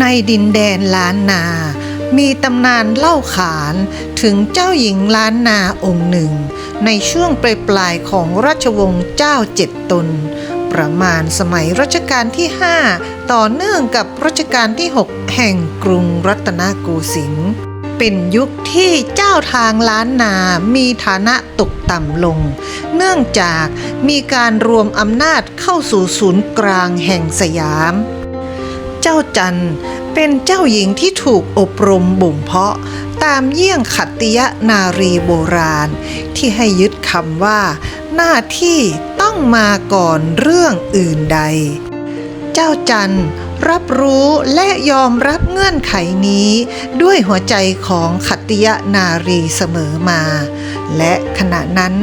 ในดินแดนล้านนา มีตำนานเล่าขานถึงเจ้าหญิงล้านนาองค์หนึ่ง ในช่วงปลายปลายๆของราชวงศ์เจ้าเจ็ดตน ประมาณสมัยรัชกาลที่ 5 ต่อเนื่องกับรัชกาลที่ 6 แห่งกรุงรัตนโกสินทร์เป็นยุคที่เจ้าทางล้านนามีฐานะตกต่ำลง เนื่องจากมีการรวมอำนาจเข้าสู่ศูนย์กลางแห่งสยาม จ้าจันเป็นเจ้าหญิงที่ถูกอบรมบ่มเพาะ ตามเยี่ยงขัตติยนารีโบราณ ที่ให้ยึดคำว่า หน้าที่ต้องมาก่อนเรื่องอื่นใด เจ้าจันรับรู้และยอมรับเงื่อนไขนี้ด้วยหัวใจของขัตติยนารีเสมอมา และขณะนั้น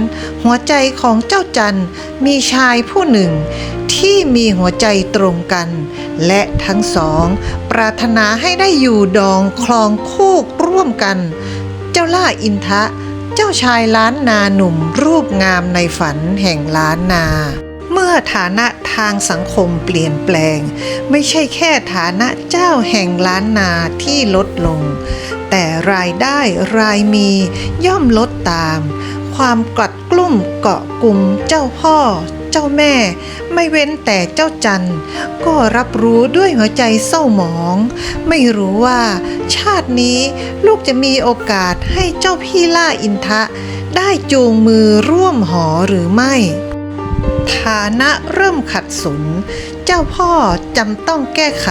หัวใจของเจ้าจันมีชายผู้หนึ่ง ที่มีหัวใจตรงกัน และทั้งสอง ปรารถนาให้ได้อยู่ดองคลองคู่ร่วมกัน เจ้าล่าอินทะ เจ้าชายล้านนาหนุ่มรูปงามในฝันแห่งล้านนาเมื่อฐานะทางสังคมเปลี่ยนแปลง ไม่ใช่แค่ฐานะเจ้าแห่งล้านนาที่ลดลง แต่รายได้รายมีย่อมลดตาม ความกลัดกลุ่มเกาะกลุ่มเจ้าพ่อ เจ้าแม่ ไม่เว้นแต่เจ้าจันก็รับรู้ด้วยหัวใจเศร้าหมอง ไม่รู้ว่า ชาตินี้ลูกจะมีโอกาสให้เจ้าพี่ล่าอินทะ ได้จูงมือร่วมหอหรือไม่ ฐานะเริ่มขัดสน เจ้าพ่อจำต้องแก้ไข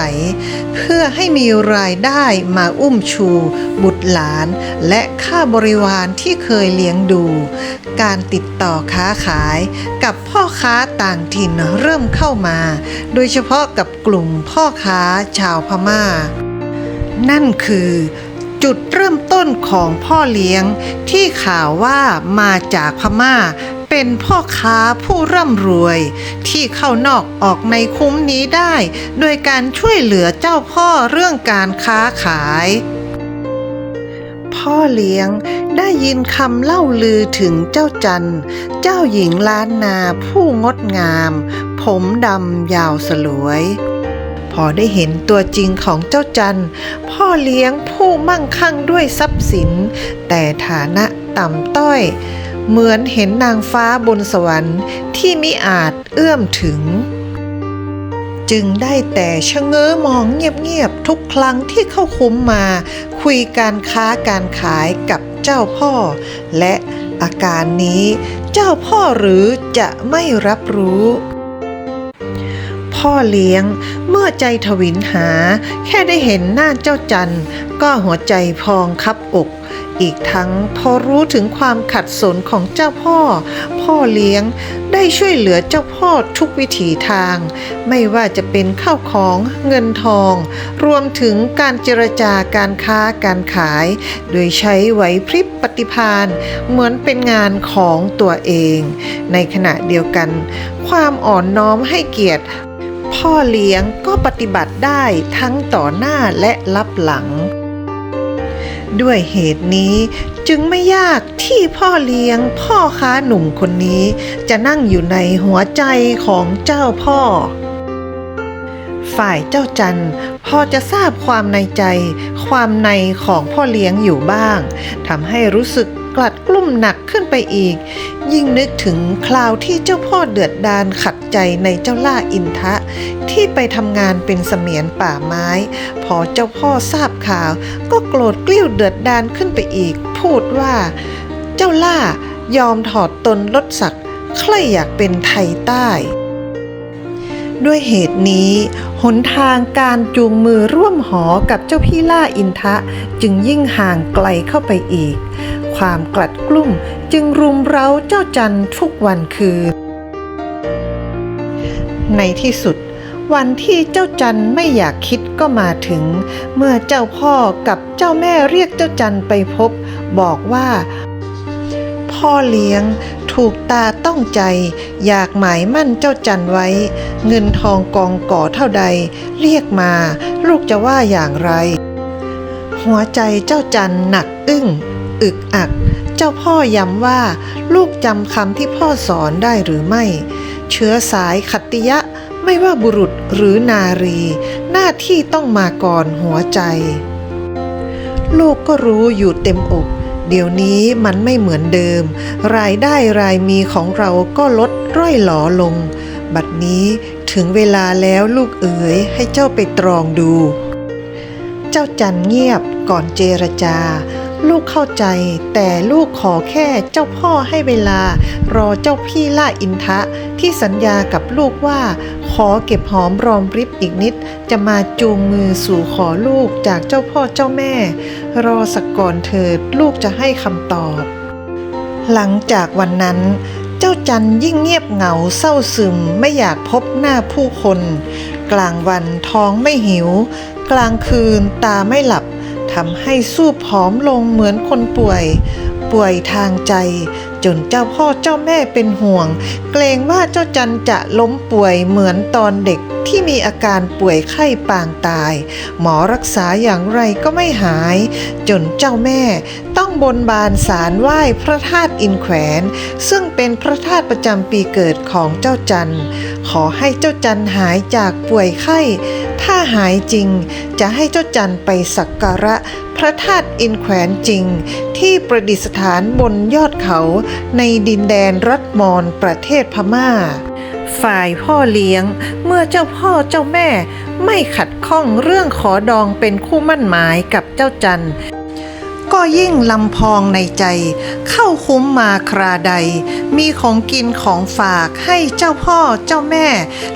เพื่อให้มีรายได้มาอุ้มชู บุตรหลาน และค่าบริวารที่เคยเลี้ยงดู การติดต่อค้าขายกับพ่อค้าต่างถิ่นเริ่มเข้ามา โดยเฉพาะกับกลุ่มพ่อค้าชาวพม่า นั่นคือ จุดเริ่มต้นของพ่อเลี้ยงที่ข่าวว่ามาจากพม่า เป็นพ่อค้าผู้ร่ำรวย ที่เข้านอกออกในคุ้มนี้ได้ โดยการช่วยเหลือเจ้าพ่อเรื่องการค้าขาย พ่อเลี้ยงได้ยินคำเล่าลือถึงเจ้าจัน เจ้าหญิงล้านนาผู้งดงาม ผมดำยาวสลวย พอได้เห็นตัวจริงของเจ้าจันพ่อเลี้ยงผู้มั่งคั่งด้วยทรัพย์สิน แต่ฐานะต่ำต้อย เหมือนเห็นนางฟ้าบนสวรรค์ที่มิอาจเอื้อมถึง จึงได้แต่ชะเง้อมองเงียบๆทุกครั้งที่เข้าคุ้มมา คุยการค้าการขายกับเจ้าพ่อ และอาการนี้เจ้าพ่อหรือจะไม่รับรู้ พ่อเลี้ยง เมื่อใจทวินหา แค่ได้เห็นหน้าเจ้าจันก็หัวใจพองคับอก อีกทั้งพอรู้ถึงความขัดสนของเจ้าพ่อ พ่อเลี้ยงได้ช่วยเหลือเจ้าพ่อทุกวิถีทาง ไม่ว่าจะเป็นข้าวของเงินทอง รวมถึงการเจรจาการค้าการขาย โดยใช้ไหวพริบปฏิภาณเหมือนเป็นงานของตัวเอง ในขณะเดียวกัน ความอ่อนน้อมให้เกียรติ พ่อเลี้ยงก็ปฏิบัติได้ทั้งต่อหน้าและรับหลัง ด้วยเหตุนี้จึงไม่ยากที่พ่อเลี้ยงพ่อค้าหนุ่มคนนี้ จะนั่งอยู่ในหัวใจของเจ้าพ่อ ฝ่ายเจ้าจันพอจะทราบความในใจ ความในของพ่อเลี้ยงอยู่บ้างทำให้รู้สึกกลัดกลุ้มหนักขึ้นไปอีก ยิ่งนึกถึงคราวที่เจ้าพ่อเดือดดานขัดใจในเจ้าล่าอินทะ ที่ไปทำงานเป็นเสมียนป่าไม้ พอเจ้าพ่อทราบข่าว ก็โกรธกลิ้วเดือดดานขึ้นไปอีก พูดว่า เจ้าล่ายอมถอดตนลดศักดิ์ใครอยากเป็นไทยใต้ ด้วยเหตุนี้ หนทางการจูงมือร่วมหอกับเจ้าพี่ล่าอินทะจึงยิ่งห่างไกลเข้าไปอีก ความกลัดกลุ้มจึงรุมเร้าเจ้าจันทุกวันคืน ในที่สุดวันที่เจ้าจันไม่อยากคิดก็มาถึง เมื่อเจ้าพ่อกับเจ้าแม่เรียกเจ้าจันไปพบ บอกว่า พ่อเลี้ยง ถูกตาต้องใจ อยากหมายมั่นเจ้าจันไว้ เงินทองกองก่อเท่าใด เรียกมา ลูกจะว่าอย่างไร หัวใจเจ้าจันหนักอึ้ง อึกอัก เจ้าพ่อย้ำว่า ลูกจำคำที่พ่อสอนได้หรือไม่ เชื้อสายขัตติยะไม่ว่าบุรุษหรือนารี หน้าที่ต้องมาก่อนหัวใจ ลูกก็รู้อยู่เต็มอก เดี๋ยวนี้มันไม่เหมือนเดิม รายได้รายมีของเราก็ลดร่อยหลอลง บัดนี้ถึงเวลาแล้วลูกเอ๋ยให้เจ้าไปตรองดู เจ้าจันเงียบก่อนเจรจา ลูกเข้าใจ แต่ลูกขอแค่เจ้าพ่อให้เวลา รอเจ้าพี่ล่าอินทะ ที่สัญญากับลูกว่า ขอเก็บหอมรอมริบอีกนิด จะมาจูงมือสู่ขอลูกจากเจ้าพ่อเจ้าแม่ รอสักก่อนเถิดลูกจะให้คำตอบ หลังจากวันนั้นเจ้าจันยิ่งเงียบเหงาเศร้าซึมไม่อยากพบหน้าผู้คน กลางวันท้องไม่หิว กลางคืนตาไม่หลับ ทำให้สู้ผอมลงเหมือนคนป่วย ป่วยทางใจ จนเจ้าพ่อเจ้าแม่เป็นห่วง เกรงว่าเจ้าจันจะล้มป่วยเหมือนตอนเด็กที่มีอาการป่วยไข้ปางตาย หมอรักษาอย่างไรก็ไม่หาย จนเจ้าแม่ต้องบนบานสารไหว้พระธาตุอินแขวน ซึ่งเป็นพระธาตุประจำปีเกิดของเจ้าจันขอให้เจ้าจันหายจากป่วยไข้ ถ้าหายจริง จะให้เจ้าจันไปสักการะพระธาตุอินแขวนจริง ที่ประดิษฐานบนยอดเขาในดินแดนรัฐมอญประเทศพม่า ฝ่ายพ่อเลี้ยงเมื่อเจ้าพ่อเจ้าแม่ไม่ขัดข้องเรื่องขอดองเป็นคู่มั่นหมายกับเจ้าจันก็ยิ่งลำพองในใจ เข้าคุ้มมาคราใด มีของกินของฝากให้เจ้าพ่อเจ้าแม่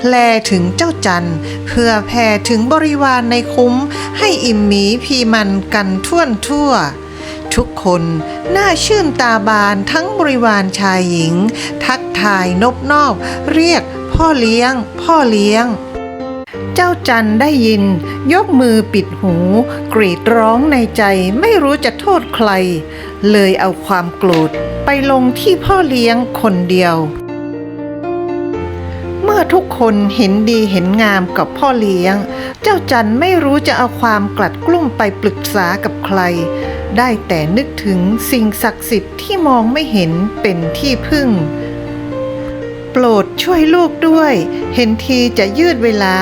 แลถึงเจ้าจันเพื่อแผ่ถึงบริวารในคุ้ม ให้อิ่มหมีพีมันกันท่วนทั่ว ทุกคนน่าชื่นตาบานทั้งบริวารชายหญิง ทักทายนบนอบ เรียกพ่อเลี้ยง พ่อเลี้ยง เจ้าจันได้ยิน ยกมือปิดหู กรีดร้องในใจไม่รู้จะโทษใคร เลยเอาความโกรธไปลงที่พ่อเลี้ยงคนเดียว เมื่อทุกคนเห็นดีเห็นงามกับพ่อเลี้ยง เจ้าจันไม่รู้จะเอาความกลัดกลุ้มไปปรึกษากับใคร ได้แต่นึกถึงสิ่งศักดิ์สิทธิ์ที่มองไม่เห็นเป็นที่พึ่ง โปรดช่วยลูกด้วย เห็นทีจะยืดเวลา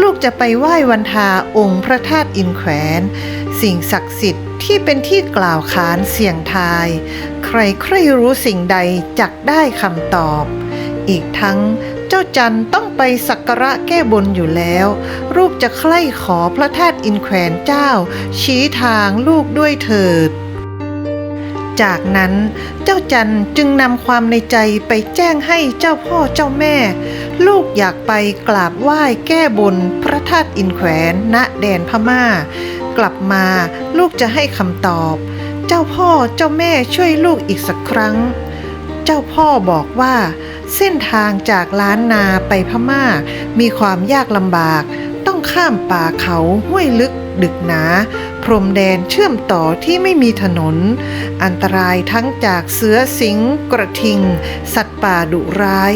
ลูกจะไปไหว้วันทาองค์พระธาตุอินแขวน สิ่งศักดิ์สิทธิ์ที่เป็นที่กล่าวขานเสียงทาย ใครใครรู้สิ่งใดจักได้คำตอบ อีกทั้ง เจ้าจันต้องไปสักการะแก้บนอยู่แล้ว ลูกจะใคร่ขอพระธาตุอินแขวนเจ้า ชี้ทางลูกด้วยเถิด จากนั้นเจ้าจันจึงนำความในใจไปแจ้งให้เจ้าพ่อเจ้าแม่ ลูกอยากไปกราบไหว้แก้บนพระธาตุอินแขวนณแดนพม่า กลับมาลูกจะให้คำตอบ เจ้าพ่อเจ้าแม่ช่วยลูกอีกสักครั้ง เจ้าพ่อบอกว่า เส้นทางจากล้านนาไปพม่า มีความยากลำบาก ต้องข้ามป่าเขาห้วยลึกดึกหนา พรมแดนเชื่อมต่อที่ไม่มีถนน อันตรายทั้งจากเสือสิงกระทิง สัตว์ป่าดุร้าย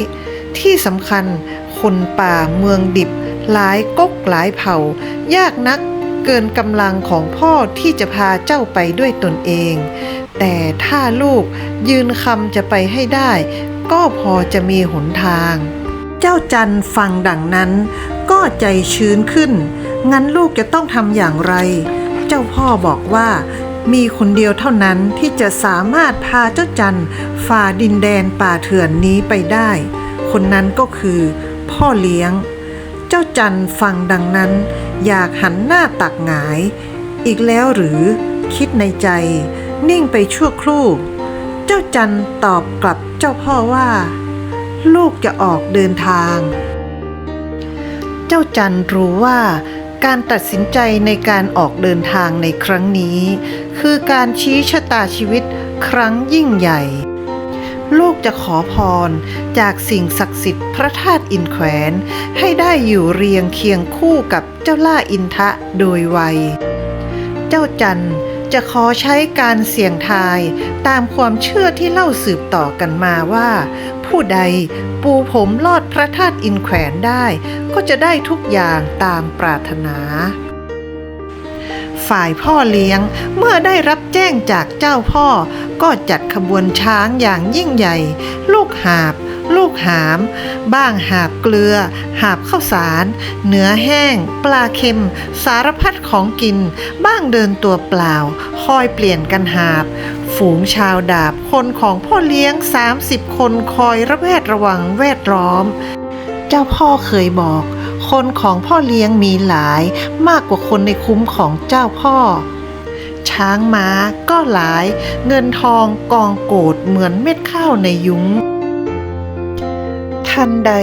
ที่สำคัญคนป่าเมืองดิบ หลายก๊กหลายเผ่า ยากนักเกินกำลังของพ่อที่จะพาเจ้าไปด้วยตนเอง แต่ถ้าลูกยืนคำจะไปให้ได้ ก็พอจะมีหนทาง เจ้าจันฟังดังนั้น ก็ใจชื้นขึ้น งั้นลูกจะต้องทำอย่างไร เจ้าพ่อบอกว่ามีคนเดียวเท่านั้นที่จะสามารถพาเจ้าจันฝ่าดินแดนป่าเถื่อนนี้ไปได้ คนนั้นก็คือพ่อเลี้ยง เจ้าจันฟังดังนั้น อยากหันหน้าตักหงาย อีกแล้วหรือคิดในใจ นิ่งไปชั่วครู่ เจ้าจันตอบกลับเจ้าพ่อว่า ลูกจะออกเดินทาง เจ้าจันรู้ว่าการตัดสินใจในการออกเดินทางในครั้งนี้ คือการชี้ชะตาชีวิตครั้งยิ่งใหญ่ ลูกจะขอพรจากสิ่งศักดิ์สิทธิ์พระธาตุอินแขวน ให้ได้อยู่เรียงเคียงคู่กับเจ้าล่าอินทะโดยไวยเจ้าจัน จะขอใช้การเสี่ยงทายตามความเชื่อที่เล่าสืบต่อกันมาว่า ผู้ใดปูผมลอดพระธาตุอินแขวนได้ ก็จะได้ทุกอย่างตามปรารถนา ฝ่ายพ่อเลี้ยงเมื่อได้รับแจ้งจากเจ้าพ่อก็จัดขบวนช้างอย่างยิ่งใหญ่ ลูกหาบ ลูกหาม บ้างหาบเกลือ หาบข้าวสาร เนื้อแห้ง ปลาเค็ม สารพัดของกิน บ้างเดินตัวเปล่า คอยเปลี่ยนกันหาบ ฝูงชาวดาบคนของพ่อเลี้ยง 30 คนคอยระแวดระวังแวดล้อม เจ้าพ่อเคยบอก คนของพ่อเลี้ยงมีหลายมากกว่าคนในคุ้มของเจ้าพ่อช้างม้าก็หลาย เงินทองกองโกดเหมือนเม็ดข้าวในยุ้ง ทันใด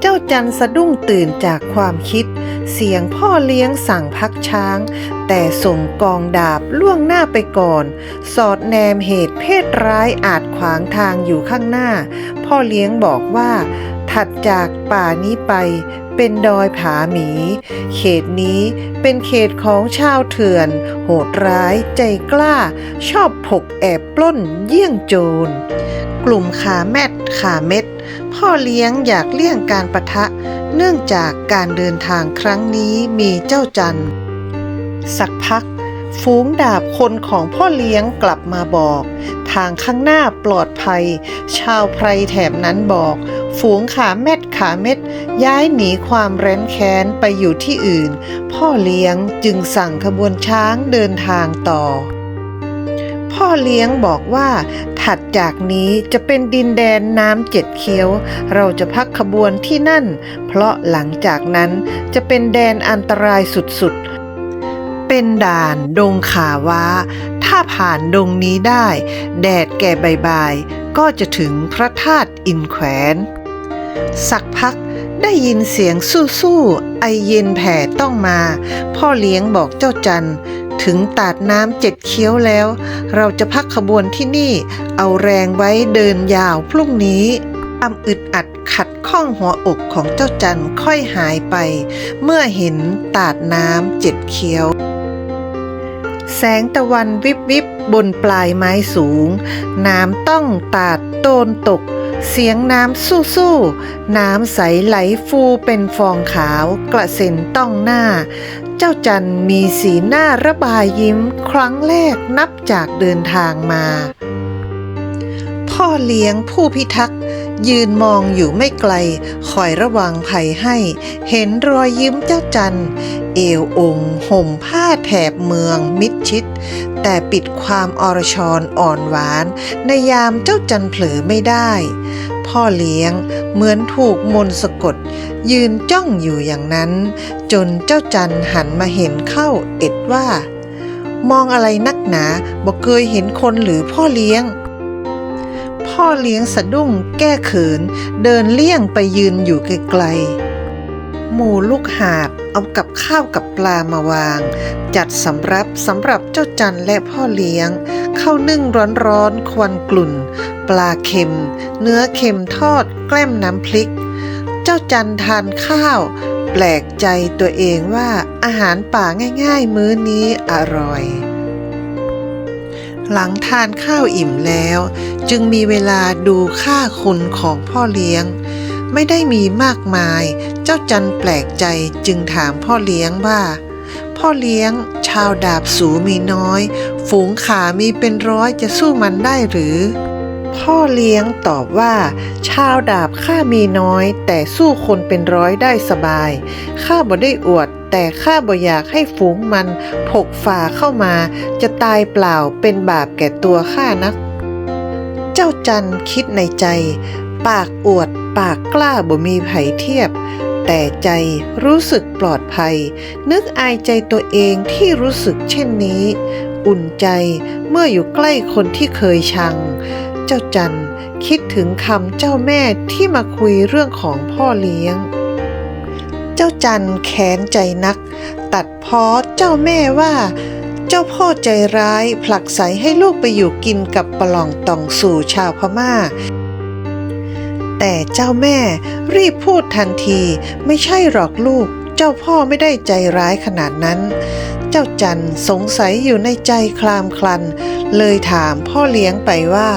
เจ้าจันสะดุ้งตื่นจากความคิด เสียงพ่อเลี้ยงสั่งพักช้าง แต่ส่งกองดาบล่วงหน้าไปก่อน สอดแนมเหตุเพศร้ายอาจขวางทางอยู่ข้างหน้า พ่อเลี้ยงบอกว่า ถัดจากป่านี้ไปเป็นดอยผาหมี เขตนี้เป็นเขตของชาวเถื่อน โหดร้ายใจกล้า ชอบผกแอบปล้นเยี่ยงโจร กลุ่มขาแมดขาเม็ด พ่อเลี้ยงอยากเลี่ยงการประทะ เนื่องจากการเดินทางครั้งนี้มีเจ้าจันทร์สักพัก ฝูงดาบคนของพ่อเลี้ยงกลับมาบอก ทางข้างหน้าปลอดภัย ชาวไพรแถบนั้นบอก ฝูงขาแมดขาเม็ด ย้ายหนีความแร้นแค้นไปอยู่ที่อื่น พ่อเลี้ยงจึงสั่งขบวนช้างเดินทางต่อ พ่อเลี้ยงบอกว่า ถัดจากนี้จะเป็นดินแดนน้ำเจ็ดเคี้ยว เราจะพักขบวนที่นั่น เพราะหลังจากนั้นจะเป็นแดนอันตรายสุดๆ เป็นด่านดงขาว้า ถ้าผ่านดงนี้ได้ แดดแก่ใบายก็จะถึงพระธาตุอินแขวน สักพักได้ยินเสียงสู้ๆไอเย็นแผ่ต้องมา พ่อเลี้ยงบอกเจ้าจันทร์ ถึงตาดน้ำเจ็ดเคี้ยวแล้ว เราจะพักขบวนที่นี่ เอาแรงไว้เดินยาวพรุ่งนี้ความอึดอัดขัดข้องหัวอกของเจ้าจันค่อยหายไป เมื่อเห็นตาดน้ำเจ็ดเคี้ยว แสงตะวันวิบวิบบนปลายไม้สูง น้ำต้องตาดโตนตก เสียงน้ำสู้สู้น้ำใสไหลฟูเป็นฟองขาวกระเซ็นต้องหน้า เจ้าจันมีสีหน้าระบายยิ้มครั้งแรกนับจากเดินทางมา พ่อเลี้ยงผู้พิทักษ์ ยืนมองอยู่ไม่ไกล คอยระวังภัยให้ เห็นรอยยิ้มเจ้าจัน เอวองค์ห่มผ้าแถบเมืองมิดชิด แต่ปิดความอรชรอ่อนหวาน ในยามเจ้าจันเผลอไม่ได้ พ่อเลี้ยงเหมือนถูกมนต์สะกด ยืนจ้องอยู่อย่างนั้น จนเจ้าจันหันมาเห็นเข้าเอ็ดว่า มองอะไรนักหนาบอกเคยเห็นคนหรือพ่อเลี้ยง พ่อเลี้ยงสะดุ้งแก้เขิน เดินเลี่ยงไปยืนอยู่ไกลๆหมู่ลูกหาบเอากับข้าวกับปลามาวาง จัดสำรับสำหรับเจ้าจันและพ่อเลี้ยงข้าวนึ่งร้อนๆควันกลุ่น ปลาเค็ม เนื้อเค็มทอดแกล้มน้ำพริก เจ้าจันทานข้าว แปลกใจตัวเองว่าอาหารป่าง่าย ๆ มื้อนี้อร่อย หลังทานข้าวอิ่มแล้ว จึงมีเวลาดูค่าคุณของพ่อเลี้ยง ไม่ได้มีมากมาย เจ้าจันแปลกใจจึงถามพ่อเลี้ยงว่า พ่อเลี้ยงชาวดาบสูมีน้อย ฝูงขามีเป็นร้อยจะสู้มันได้หรือ พ่อเลี้ยงตอบว่า ชาวดาบข้ามีน้อย แต่สู้คนเป็นร้อยได้สบาย ข้าบ่ได้อวด แต่ข้าบ่อยากให้ฝูงมันถกฝ่าเข้ามา จะตายเปล่าเป็นบาปแก่ตัวข้านัก เจ้าจันคิดในใจ ปากอวดปากกล้าบ่มีไผเทียบ แต่ใจรู้สึกปลอดภัย นึกอายใจตัวเองที่รู้สึกเช่นนี้ อุ่นใจเมื่ออยู่ใกล้คนที่เคยชัง เจ้าจันคิดถึงคำเจ้าแม่ที่มาคุยเรื่องของพ่อเลี้ยง เจ้าจันแค้นใจนัก ตัดพ้อเจ้าแม่ว่า เจ้าพ่อใจร้ายผลักใสให้ลูกไปอยู่กินกับปล่องตองสู่ชาวพม่า แต่เจ้าแม่รีบพูดทันทีไม่ใช่หรอกลูก เจ้าพ่อไม่ได้ใจร้ายขนาดนั้น เจ้าจันสงสัยอยู่ในใจคลามคลัน เลยถามพ่อเลี้ยงไปว่า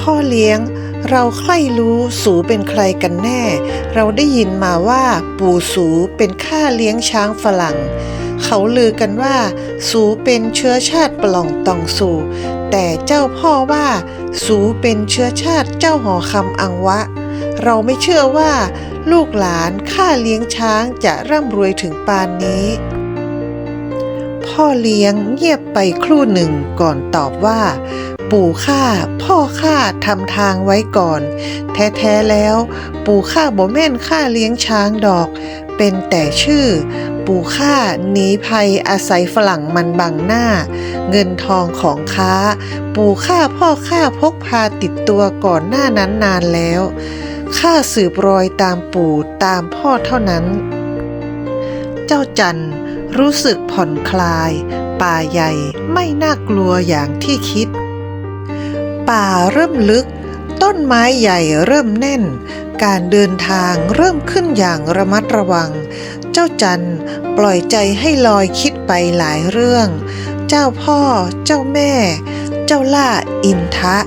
พ่อเลี้ยง เราใคร่รู้สูเป็นใครกันแน่ เราได้ยินมาว่าปู่สูเป็นข้าเลี้ยงช้างฝรั่ง เขาลือกันว่า สูเป็นเชื้อชาติปล่องตองสูแต่เจ้าพ่อว่า สูเป็นเชื้อชาติเจ้าหอคำอังวะ เราไม่เชื่อว่า ลูกหลานข้าเลี้ยงช้างจะร่ำรวยถึงปานนี้พ่อเลี้ยงเงียบไปครู่หนึ่งก่อนตอบว่า ปู่ข้าพ่อข้าทำทางไว้ก่อน แท้ๆแล้ว ปู่ข้าบ่แม่นข้าเลี้ยงช้างดอก เป็นแต่ชื่อ ปู่ข้าหนีภัยอาศัยฝรั่งมันบังหน้า เงินทองของค้า ปู่ข้าพ่อข้าพกพาติดตัวก่อนหน้านั้นนานแล้วข้าสืบรอยตามปู่ตามพ่อเท่านั้น เจ้าจันรู้สึกผ่อนคลาย ป่าใหญ่ไม่น่ากลัวอย่างที่คิด ป่าเริ่มลึก ต้นไม้ใหญ่เริ่มแน่น การเดินทางเริ่มขึ้นอย่างระมัดระวัง เจ้าจันปล่อยใจให้ลอยคิดไปหลายเรื่อง เจ้าพ่อ เจ้าแม่ เจ้าล่าอินทะ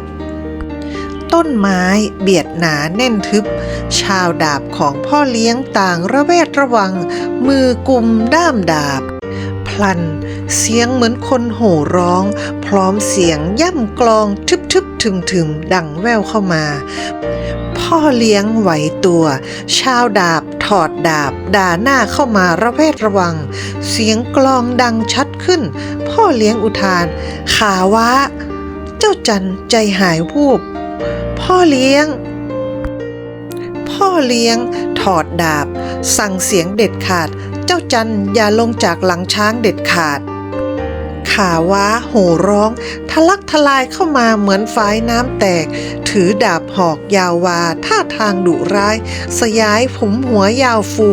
ต้นไม้เบียดหนาแน่นทึบ ชาวดาบของพ่อเลี้ยงต่างระแวดระวัง มือกุมด้ามดาบ พลัน เสียงเหมือนคนโห่ร้อง พร้อมเสียงย่ำกลองทึบทึบถึมถึมดังแววเข้ามา พ่อเลี้ยงไหวตัว ชาวดาบถอดดาบ ด่าหน้าเข้ามาระแวดระวัง เสียงกลองดังชัดขึ้น พ่อเลี้ยงอุทาน ขาวะ เจ้าจันใจหายวูบ พ่อเลี้ยง พ่อเลี้ยง ถอดดาบ สั่งเสียงเด็ดขาดเจ้าจันอย่าลงจากหลังช้างเด็ดขาด ขาว้าโห่ร้อง ทะลักทลายเข้ามาเหมือนฝายน้ำแตก ถือดาบหอกยาววาท่าทางดุร้าย สยายผมหัวยาวฟู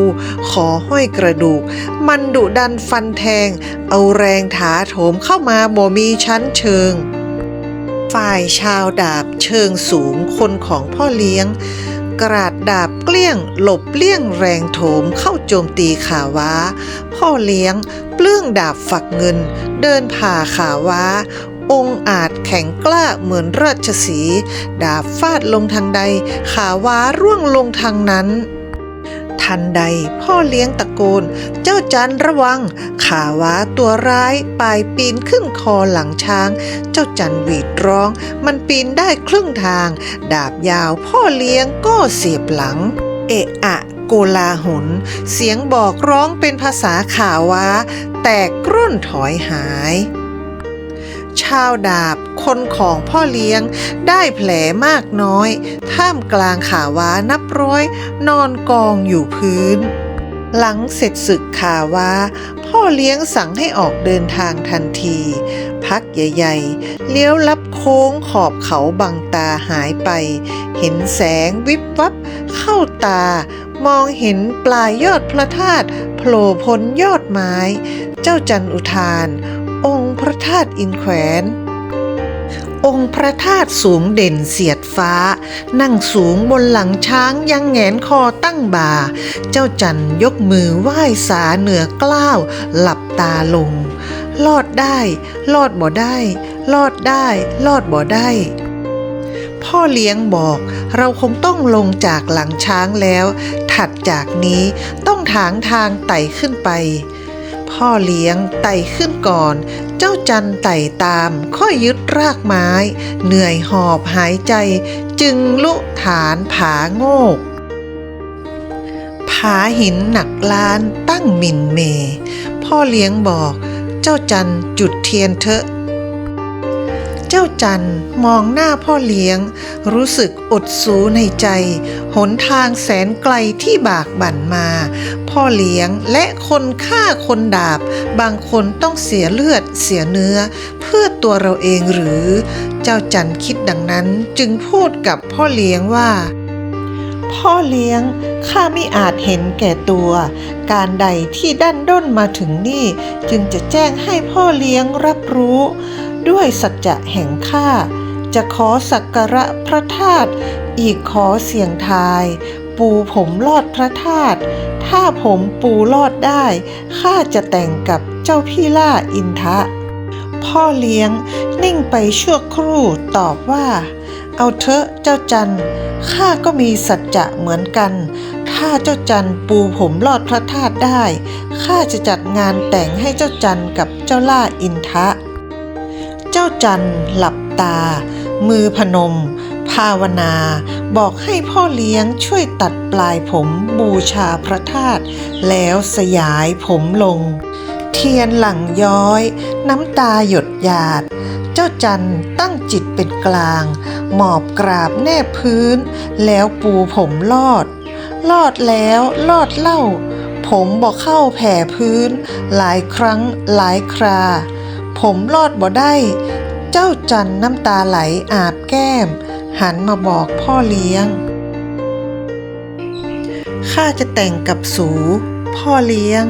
ขอห้อยกระดูก มันดุดันฟันแทง เอาแรงถาโถมเข้ามาบ่มีชั้นเชิง ฝ่ายชาวดาบเชิงสูงคนของพ่อเลี้ยงกราด ดาบเกลี้ยง หลบเลี่ยงแรงโถมเข้าโจมตีขาว้า พ่อเลี้ยง เปลื้องดาบฝักเงิน เดินผ่าขาว้า องอาจแข็งกล้าเหมือนราชสี ดาบฟาดลงทางใด ขาว้าร่วงลงทางนั้น ทันใด พ่อเลี้ยงตะโกน เจ้าจันระวัง ขาว้าตัวร้ายปลายปีนขึ้นคอหลังช้าง เจ้าจันหวีดร้อง มันปีนได้ครึ่งทาง ดาบยาวพ่อเลี้ยงก็เสียบหลัง เอะอะโกลาหล เสียงบอกร้องเป็นภาษาขาว้า แตกกร่นถอยหาย ชาวดาบ คนของพ่อเลี้ยง ได้แผลมากน้อย ท่ามกลางขาวานับร้อย นอนกองอยู่พื้น หลังเสร็จศึกขาวาพ่อเลี้ยงสั่งให้ออกเดินทางทันที พักใหญ่ๆ เลี้ยวลับโค้งขอบเขาบังตาหายไป เห็นแสงวิบวับ เข้าตามองเห็นปลายยอดพระธาตุโผล่พ้นยอดไม้ เจ้าจันอุทาน องค์พระธาตุอินแขวน องค์พระธาตุสูงเด่นเสียดฟ้า นั่งสูงบนหลังช้างยังแหงนคอตั้งบ่า เจ้าจันยกมือไหว้สาเหนือกล้าว หลับตาลง ลอดได้ ลอดบ่ได้ ลอดได้ ลอดบ่ได้พ่อเลี้ยงบอกเราคงต้องลงจากหลังช้างแล้ว ถัดจากนี้ต้องถางทางไต่ขึ้นไป พ่อเลี้ยงไต่ขึ้นก่อน เจ้าจันไต่ตามค่อยยึดรากไม้ เหนื่อยหอบหายใจ จึงลุฐานผาโงก ผาหินหนักล้านตั้งหมินเม พ่อเลี้ยงบอก เจ้าจันจุดเทียนเถอะ เจ้าจันมองหน้าพ่อเลี้ยง รู้สึกอดสูในใจ หนทางแสนไกลที่บากบั่นมา พ่อเลี้ยงและคนฆ่าคนดาบ บางคนต้องเสียเลือดเสียเนื้อ เพื่อตัวเราเองหรือ เจ้าจันคิดดังนั้นจึงพูดกับพ่อเลี้ยงว่า พ่อเลี้ยงข้าไม่อาจเห็นแก่ตัว การใดที่ด้านด้นมาถึงนี่ จึงจะแจ้งให้พ่อเลี้ยงรับรู้ ด้วยสัจจะแห่งข้าจะขอสักการะพระธาตุอีกขอเสียงทาย ปูผมลอดพระธาตุ ถ้าผมปูลอดได้ข้าจะแต่งกับเจ้าพี่ล่าอินทะ พ่อเลี้ยงนิ่งไปชั่วครู่ตอบว่า เอาเถอะเจ้าจันข้าก็มีสัจจะเหมือนกัน ถ้าเจ้าจันปูผมลอดพระธาตุได้ข้าจะจัดงานแต่งให้เจ้าจันกับเจ้าล่าอินทะ เจ้าจันหลับตา มือพนม ภาวนาบอกให้พ่อเลี้ยงช่วยตัดปลายผมบูชาพระธาตุแล้วสยายผมลง เทียนหลังย้อย น้ำตาหยดหยาด เจ้าจันตั้งจิตเป็นกลาง หมอบกราบแนบพื้น แล้วปูผมลอด ลอดแล้วลอดเล่า ผมบอกเข้าแผ่พื้น หลายครั้งหลายครา ผมลอดบ่ได้ เจ้าจันน้ำตาไหลอาบแก้ม หันมาบอกพ่อเลี้ยง ข้าจะแต่งกับสู พ่อเลี้ยง